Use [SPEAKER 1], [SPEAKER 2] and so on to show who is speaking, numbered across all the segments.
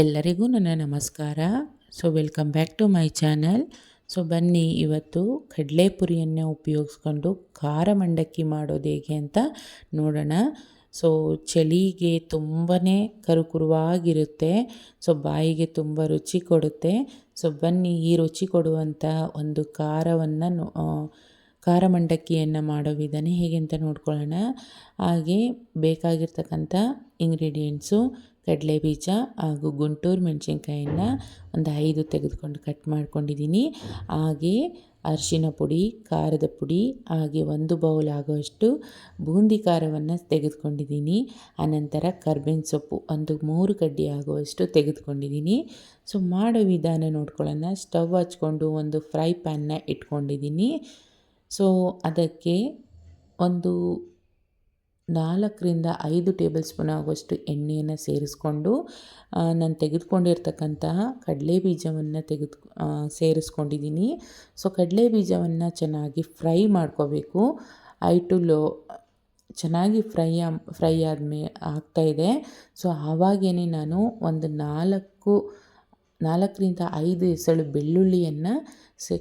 [SPEAKER 1] ಎಲ್ಲರಿಗೂ ನನ್ನ ನಮಸ್ಕಾರ. So welcome back to my channel so ಬನ್ನಿ, ಇವತ್ತು ಕಡಲೆಪುರಿಯನ್ನೇ ಉಪಯೋಗಿಸ್ಕೊಂಡು ಖಾರ ಮಂಡಕ್ಕಿ ಮಾಡೋದು ಹೇಗೆ ಅಂತ ನೋಡೋಣ. ಸೊ ಚಳಿಗೆ ತುಂಬಾ ಕರುಕುರುವಾಗಿರುತ್ತೆ. ಸೊ ಬಾಯಿಗೆ ತುಂಬ ರುಚಿ ಕೊಡುತ್ತೆ. ಸೊ ಬನ್ನಿ, ಈ ರುಚಿ ಕೊಡುವಂಥ ಒಂದು ಖಾರವನ್ನು ಖಾರ ಮಂಡಕ್ಕಿಯನ್ನು ಮಾಡೋ ವಿಧಾನ ಹೇಗೆ ಅಂತ ನೋಡ್ಕೊಳ್ಳೋಣ. ಹಾಗೆ ಬೇಕಾಗಿರ್ತಕ್ಕಂಥ ಇಂಗ್ರೀಡಿಯೆಂಟ್ಸು ಕಡಲೆ ಬೀಜ ಹಾಗೂ ಗುಂಟೂರು ಮೆಣಸಿನ್ಕಾಯಿನ ಒಂದು ಐದು ತೆಗೆದುಕೊಂಡು ಕಟ್ ಮಾಡ್ಕೊಂಡಿದ್ದೀನಿ. ಹಾಗೆ ಅರಿಶಿನ ಪುಡಿ, ಖಾರದ ಪುಡಿ, ಹಾಗೆ ಒಂದು ಬೌಲ್ ಆಗುವಷ್ಟು ಬೂಂದಿ ಖಾರವನ್ನು ತೆಗೆದುಕೊಂಡಿದ್ದೀನಿ. ಆನಂತರ ಕರ್ಬೇವಿನ ಸೊಪ್ಪು ಒಂದು ಮೂರು ಕಡ್ಡಿ ಆಗುವಷ್ಟು ತೆಗೆದುಕೊಂಡಿದ್ದೀನಿ. ಸೊ ಮಾಡೋ ವಿಧಾನ ನೋಡ್ಕೊಳ್ಳೋಣ. ಸ್ಟವ್ ಹಚ್ಕೊಂಡು ಒಂದು ಫ್ರೈ ಪ್ಯಾನ್ನ ಇಟ್ಕೊಂಡಿದ್ದೀನಿ. ಸೊ ಅದಕ್ಕೆ ಒಂದು ನಾಲ್ಕರಿಂದ ಐದು ಟೇಬಲ್ ಸ್ಪೂನ್ ಆಗುವಷ್ಟು ಎಣ್ಣೆಯನ್ನು ಸೇರಿಸ್ಕೊಂಡು ನಾನು ತೆಗೆದುಕೊಂಡಿರ್ತಕ್ಕಂತಹ ಕಡಲೆ ಬೀಜವನ್ನು ತೆಗೆದು ಸೇರಿಸ್ಕೊಂಡಿದ್ದೀನಿ. ಸೊ ಕಡಲೆ ಬೀಜವನ್ನು ಚೆನ್ನಾಗಿ ಫ್ರೈ ಮಾಡ್ಕೋಬೇಕು. ಐ ಟು ಲೋ, ಚೆನ್ನಾಗಿ ಫ್ರೈ ಫ್ರೈ ಆದಮೇ ಆಗ್ತಾಯಿದೆ ಸೊ ಆವಾಗೇನೆ ನಾನು ಒಂದು ನಾಲ್ಕು, ನಾಲ್ಕರಿಂದ ಐದು ಎಸಳು ಬೆಳ್ಳುಳ್ಳಿಯನ್ನು ಸೆ,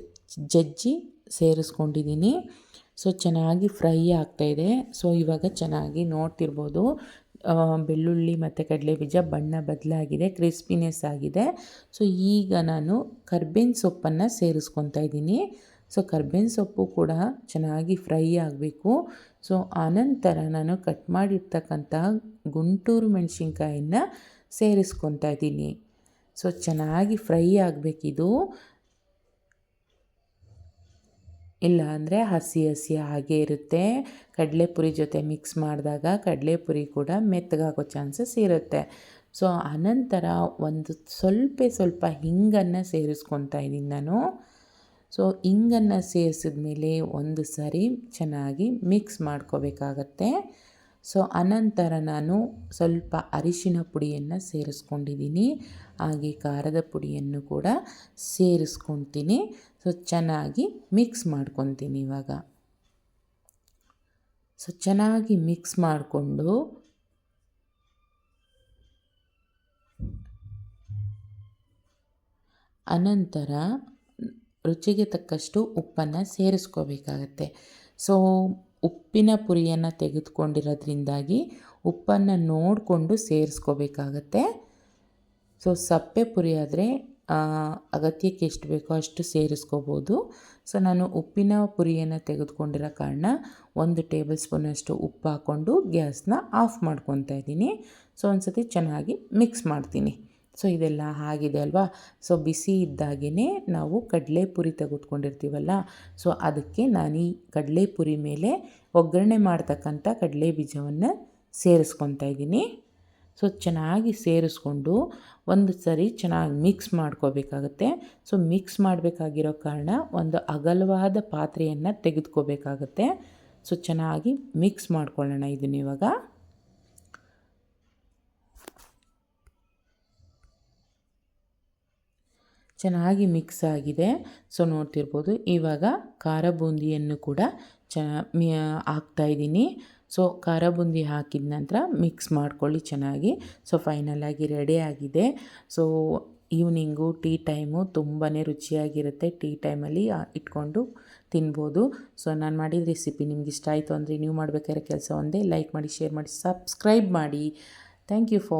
[SPEAKER 1] ಜಜ್ಜಿ ಸೇರಿಸ್ಕೊಂಡಿದ್ದೀನಿ. ಸೊ ಚೆನ್ನಾಗಿ ಫ್ರೈ ಆಗ್ತಾಯಿದೆ ಸೊ ಇವಾಗ ಚೆನ್ನಾಗಿ ನೋಡ್ತಿರ್ಬೋದು. ಬೆಳ್ಳುಳ್ಳಿ ಮತ್ತು ಕಡಲೆ ಬೀಜ ಬಣ್ಣ ಬದಲಾಗಿದೆ, ಕ್ರಿಸ್ಪಿನೆಸ್ ಆಗಿದೆ. ಸೊ ಈಗ ನಾನು ಕರ್ಬೇವಿನ ಸೊಪ್ಪನ್ನು ಸೇರಿಸ್ಕೊತಾ ಇದ್ದೀನಿ. ಸೊ ಕರ್ಬೇವಿನ ಸೊಪ್ಪು ಕೂಡ ಚೆನ್ನಾಗಿ ಫ್ರೈ ಆಗಬೇಕು. ಸೊ ಆನಂತರ ನಾನು ಕಟ್ ಮಾಡಿರ್ತಕ್ಕಂಥ ಗುಂಟೂರು ಮೆಣಸಿನ್ಕಾಯನ್ನ ಸೇರಿಸ್ಕೊತಾ ಇದ್ದೀನಿ. ಸೊ ಚೆನ್ನಾಗಿ ಫ್ರೈ ಆಗಬೇಕಿದು. ಇಲ್ಲ ಅಂದರೆ ಹಸಿ ಹಸಿ ಹಾಗೆ ಇರುತ್ತೆ. ಕಡಲೆಪುರಿ ಜೊತೆ ಮಿಕ್ಸ್ ಮಾಡಿದಾಗ ಕಡಲೆಪುರಿ ಕೂಡ ಮೆತ್ತಗಾಗೋ ಚಾನ್ಸಸ್ ಇರುತ್ತೆ. ಸೊ ಅನಂತರ ಒಂದು ಸ್ವಲ್ಪ ಸ್ವಲ್ಪ ಹಿಂಗನ್ನು ಸೇರಿಸ್ಕೊತಾ ಇದ್ದೀನಿ ನಾನು. ಸೊ ಹಿಂಗನ್ನು ಸೇರಿಸಿದ ಮೇಲೆ ಒಂದು ಸರಿ ಚೆನ್ನಾಗಿ ಮಿಕ್ಸ್ ಮಾಡ್ಕೋಬೇಕಾಗತ್ತೆ. ಸೊ ಅನಂತರ ನಾನು ಸ್ವಲ್ಪ ಅರಿಶಿನ ಪುಡಿಯನ್ನು ಸೇರಿಸ್ಕೊಂಡಿದ್ದೀನಿ. ಹಾಗೆ ಖಾರದ ಪುಡಿಯನ್ನು ಕೂಡ ಸೇರಿಸ್ಕೊತೀನಿ. ಸೊ ಚೆನ್ನಾಗಿ ಮಿಕ್ಸ್ ಮಾಡ್ಕೊತೀನಿ ಇವಾಗ. ಸೊ ಚೆನ್ನಾಗಿ ಮಿಕ್ಸ್ ಮಾಡಿಕೊಂಡು ಅನಂತರ ರುಚಿಗೆ ತಕ್ಕಷ್ಟು ಉಪ್ಪನ್ನು ಸೇರಿಸ್ಕೋಬೇಕಾಗತ್ತೆ. ಸೊ ಉಪ್ಪಿನ ಪುರಿಯನ್ನು ತೆಗೆದುಕೊಂಡಿರೋದ್ರಿಂದಾಗಿ ಉಪ್ಪನ್ನು ನೋಡಿಕೊಂಡು ಸೇರಿಸ್ಕೋಬೇಕಾಗತ್ತೆ. ಸೊ ಸಪ್ಪೆ ಪುರಿ ಆದರೆ ಅಗತ್ಯಕ್ಕೆ ಎಷ್ಟು ಬೇಕೋ ಅಷ್ಟು ಸೇರಿಸ್ಕೋಬೋದು. ಸೊ, ನಾನು ಉಪ್ಪಿನ ಪುರಿಯನ್ನು ತೆಗೆದುಕೊಂಡಿರೋ ಕಾರಣ ಒಂದು ಟೇಬಲ್ ಸ್ಪೂನಷ್ಟು ಉಪ್ಪು ಹಾಕ್ಕೊಂಡು ಗ್ಯಾಸ್ನ ಆಫ್ ಮಾಡ್ಕೊತಾ ಇದ್ದೀನಿ. ಸೊ ಒಂದು ಸತಿ ಚೆನ್ನಾಗಿ ಮಿಕ್ಸ್ ಮಾಡ್ತೀನಿ. ಸೊ, ಇದೆಲ್ಲ ಆಗಿದೆ ಅಲ್ವಾ? ಸೊ, ಬಿಸಿ ಇದ್ದಾಗೇ ನಾವು ಕಡಲೆಪುರಿ ತೆಗೆದುಕೊಂಡಿರ್ತೀವಲ್ಲ? ಸೊ, ಅದಕ್ಕೆ ನಾನು ಈ ಕಡಲೆಪುರಿ ಮೇಲೆ ಒಗ್ಗರಣೆ ಮಾಡ್ತಕ್ಕಂಥ ಕಡಲೆ ಬೀಜವನ್ನು ಸೇರಿಸ್ಕೊತಾ ಇದ್ದೀನಿ. ಸೊ ಚೆನ್ನಾಗಿ ಸೇರಿಸ್ಕೊಂಡು ಒಂದು ಸರಿ ಚೆನ್ನಾಗಿ ಮಿಕ್ಸ್ ಮಾಡ್ಕೋಬೇಕಾಗತ್ತೆ. ಸೊ ಮಿಕ್ಸ್ ಮಾಡಬೇಕಾಗಿರೋ ಕಾರಣ ಒಂದು ಅಗಲವಾದ ಪಾತ್ರೆಯನ್ನು ತೆಗೆದುಕೋಬೇಕಾಗತ್ತೆ. ಸೊ ಚೆನ್ನಾಗಿ ಮಿಕ್ಸ್ ಮಾಡ್ಕೊಳ್ಳೋಣ ಇದನ್ನ ಇವಾಗ ಚೆನ್ನಾಗಿ ಮಿಕ್ಸ್ ಆಗಿದೆ. ಸೊ ನೋಡ್ತಿರ್ಬೋದು. ಇವಾಗ ಖಾರ ಬೂಂದಿಯನ್ನು ಕೂಡ ಚ ಹಾಕ್ತಾಯಿದ್ದೀನಿ ಸೊ ಖಾರ ಬೂಂದಿ ಹಾಕಿದ ನಂತರ ಮಿಕ್ಸ್ ಮಾಡ್ಕೊಳ್ಳಿ ಚೆನ್ನಾಗಿ. ಸೊ ಫೈನಲಾಗಿ ರೆಡಿ ಆಗಿದೆ. ಸೊ ಈವ್ನಿಂಗು ಟೀ ಟೈಮು ತುಂಬಾ ರುಚಿಯಾಗಿರುತ್ತೆ. ಟೀ ಟೈಮಲ್ಲಿ ಇಟ್ಕೊಂಡು ತಿನ್ಬೋದು. ಸೊ ನಾನು ಮಾಡಿದ ರೆಸಿಪಿ ನಿಮ್ಗೆ ಇಷ್ಟ ಆಯಿತು ಅಂದರೆ, ನೀವು ಮಾಡಬೇಕಾದ್ರೆ ಕೆಲಸ ಒಂದೇ. ಲೈಕ್ ಮಾಡಿ ಶೇರ್ ಮಾಡಿ ಸಬ್ಸ್ಕ್ರೈಬ್ ಮಾಡಿ. Thank you for